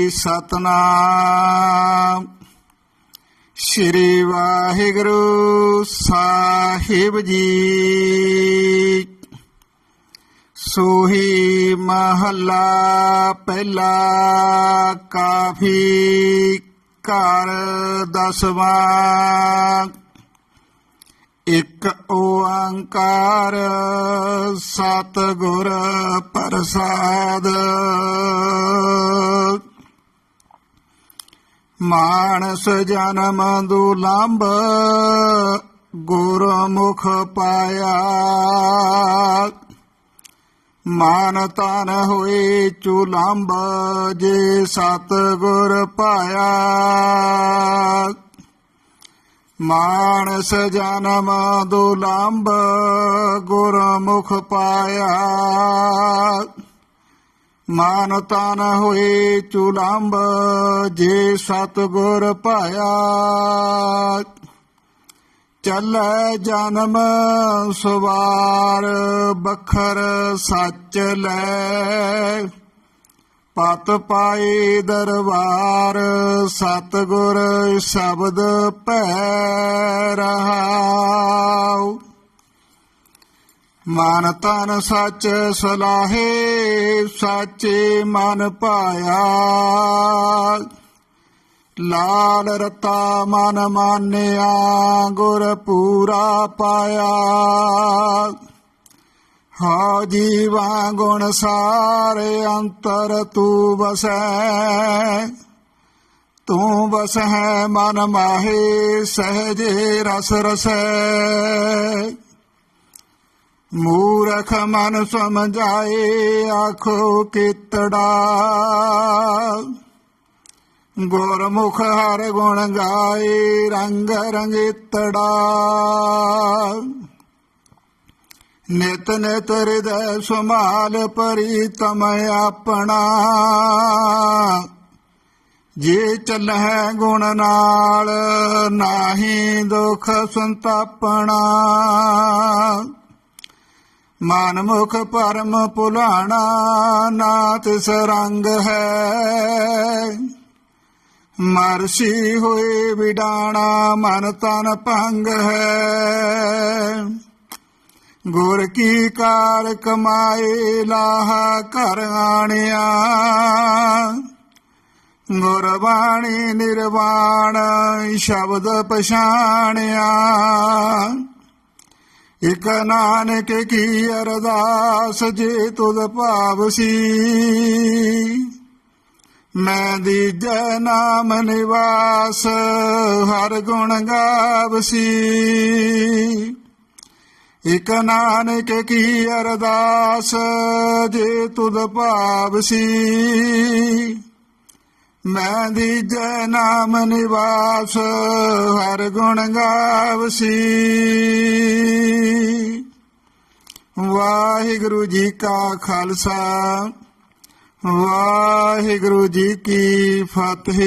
ਸਤਨਾਮ। ਸ੍ਰੀ ਵਾਹਿਗੁਰੂ ਸਾਹਿਬ ਜੀ। ਸੋਹੀ ਮਹੱਲਾ ਪਹਿਲਾ ਕਾਫੀ ਘਰ ਦਸਵਾਂ। ਇਕ ਓੰਕਾਰ ਸਤਿਗੁਰ ਪ੍ਰਸਾਦ। ਮਾਨਸ ਜਨਮ ਦੁਲੰਭ ਗੁਰਮੁਖ ਪਾਇਆ। ਮਾਨ ਤਨ ਹੋਏ ਚੁਲੰਭ ਜੇ ਸਤਿਗੁਰ ਪਾਇਆ। ਮਾਨਸ ਜਨਮ ਦੁਲੰਭ ਗੁਰਮੁਖ ਪਾਇਆ। ਮਾਨ ਤਨ ਹੋਏ ਚੁਲੰਭ ਜੇ ਸਤਿਗੁਰ ਪਾਇਆ। ਚੱਲੈ ਜਨਮ ਸਵਾਰ, ਬਖਰ ਸੱਚ ਲੈ। ਪਤ ਪਾਏ ਦਰਬਾਰ, ਸਤਿਗੁਰ ਸ਼ਬਦ ਭੈ ਮਨ ਤਨ ਸੱਚ ਸਲਾਹੇ, ਸਾਚੇ ਮਨ ਪਾਇਆ। ਲਾਲ ਰਤਾ ਮਨ ਮਾਨਿਆ, ਗੁਰ ਪੂਰਾ ਪਾਇਆ। ਹਾਂ ਜੀਵਾ ਗੁਣ ਸਾਰੇ ਅੰਤਰ ਤੂੰ ਵਸੈ ਤੂੰ ਵਸੈ ਮਨ ਮਾਹੇ, ਸਹਜੇ ਰਸ ਰਸੈ। ਮੂਰਖ ਮਨ ਸਮਝਾਏ, ਆਖੋ ਕਿਤੜਾ। ਗੁਰਮੁਖ ਹਰ ਗੁਣ ਗਾਏ, ਰੰਗ ਰੰਗਿਤੜਾ। ਨਿਤ ਨਿਤ ਹਿਰਦੈ ਸੁਮਾਲ ਪ੍ਰੀਤਮ ਆਪਣਾ। ਜੇ ਚੱਲਹਿ ਗੁਣ ਨਾਲ, ਨਾਹੀ ਦੁਖ ਸੰਤਾਪਣਾ। ਮਨ ਮੁਖ ਪਰਮ ਭੁਲਾਣਾ ਨਾ ਤਿਸ ਹੈ। ਮਰਸੀ ਹੋਏ ਵਿਡਾਣਾ ਮਨ ਤਨ ਭੰਗ ਹੈ। ਗੁਰ ਕੀ ਕਾਰ ਕਮਾਏ ਲਾਹਾ ਘਰ ਆਣਿਆ। ਗੁਰਬਾਣੀ ਨਿਰਵਾਣ ਸ਼ਬਦ ਪਛਾਣਿਆ। ਇਕ ਨਾਨਕ ਕੀ ਅਰਦਾਸ ਜੇ ਤੁਧ ਭਾਵਸੀ ਮੈਂ ਦੀਜੈ ਨਾਮ ਨਿਵਾਸ, ਹਰ ਗੁਣ ਗਾਵਸੀ ਇਕ ਨਾਨਕ ਕੀ ਅਰਦਾਸ ਜੇ ਤੁਧ ਭਾਵਸੀ ਮੈਂ ਦੀਜੈ ਨਾਮ ਨਿਵਾਸ, ਹਰ ਗੁਣ ਗਾਵਸੀ। ਵਾਹਿਗੁਰੂ ਜੀ ਕਾ ਖਾਲਸਾ, ਵਾਹਿਗੁਰੂ ਜੀ ਕੀ ਫਤਿਹ।